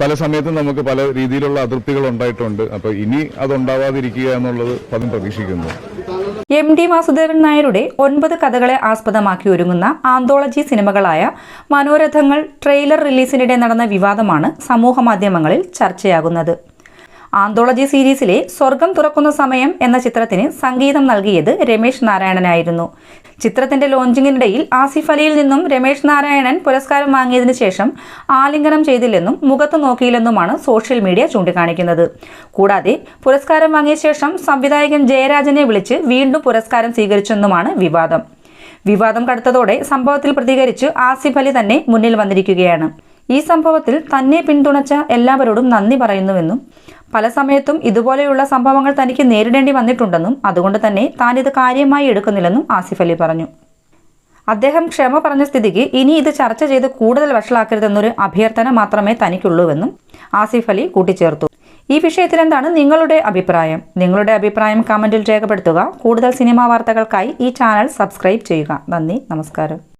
പല സമയത്തും നമുക്ക് പല രീതിയിലുള്ള അതൃപ്തികൾ ഉണ്ടായിട്ടുണ്ട്. അപ്പൊ ഇനി അതുണ്ടാവാതിരിക്കുക എന്നുള്ളത് പലരും പ്രതീക്ഷിക്കുന്നു. എം ഡി വാസുദേവൻ നായരുടെ ഒൻപത് കഥകളെ ആസ്പദമാക്കി ഒരുങ്ങുന്ന ആന്തോളജി സിനിമകളായ മനോരഥങ്ങൾ ട്രെയിലർ റിലീസിനിടെ നടന്ന വിവാദമാണ് സമൂഹമാധ്യമങ്ങളിൽ ചർച്ചയാകുന്നത്. ആന്തോളജി സീരീസിലെ സ്വർഗം തുറക്കുന്ന സമയം എന്ന ചിത്രത്തിന് സംഗീതം നൽകിയത് രമേശ് നാരായണനായിരുന്നു. ചിത്രത്തിന്റെ ലോഞ്ചിങ്ങിനിടയിൽ ആസിഫ് അലിയിൽ നിന്നും രമേശ് നാരായണൻ പുരസ്കാരം വാങ്ങിയതിനു ശേഷം ആലിംഗനം ചെയ്തില്ലെന്നും മുഖത്ത് നോക്കിയില്ലെന്നുമാണ് സോഷ്യൽ മീഡിയ ചൂണ്ടിക്കാണിക്കുന്നത്. കൂടാതെ പുരസ്കാരം വാങ്ങിയ ശേഷം സംവിധായകൻ ജയരാജനെ വിളിച്ച് വീണ്ടും പുരസ്കാരം സ്വീകരിച്ചെന്നുമാണ് വിവാദം. വിവാദം കടുത്തതോടെ സംഭവത്തിൽ പ്രതികരിച്ച് ആസിഫ് അലി തന്നെ മുന്നിൽ വന്നിരിക്കുകയാണ്. ഈ സംഭവത്തിൽ തന്നെ പിന്തുണച്ച എല്ലാവരോടും നന്ദി പറയുന്നുവെന്നും പല സമയത്തും ഇതുപോലെയുള്ള സംഭവങ്ങൾ തനിക്ക് നേരിടേണ്ടി വന്നിട്ടുണ്ടെന്നും അതുകൊണ്ട് തന്നെ താൻ ഇത് കാര്യമായി എടുക്കുന്നില്ലെന്നും ആസിഫ് അലി പറഞ്ഞു. അദ്ദേഹം ക്ഷമ പറഞ്ഞ സ്ഥിതിക്ക് ഇനി ഇത് ചർച്ച ചെയ്ത് കൂടുതൽ വഷളാക്കരുതെന്നൊരു അഭ്യർത്ഥന മാത്രമേ തനിക്കുള്ളൂവെന്നും ആസിഫ് അലി കൂട്ടിച്ചേർത്തു. ഈ വിഷയത്തിൽ എന്താണ് നിങ്ങളുടെ അഭിപ്രായം? നിങ്ങളുടെ അഭിപ്രായം കമന്റിൽ രേഖപ്പെടുത്തുക. കൂടുതൽ സിനിമാ വാർത്തകൾക്കായി ഈ ചാനൽ സബ്സ്ക്രൈബ് ചെയ്യുക. നന്ദി നമസ്കാരം.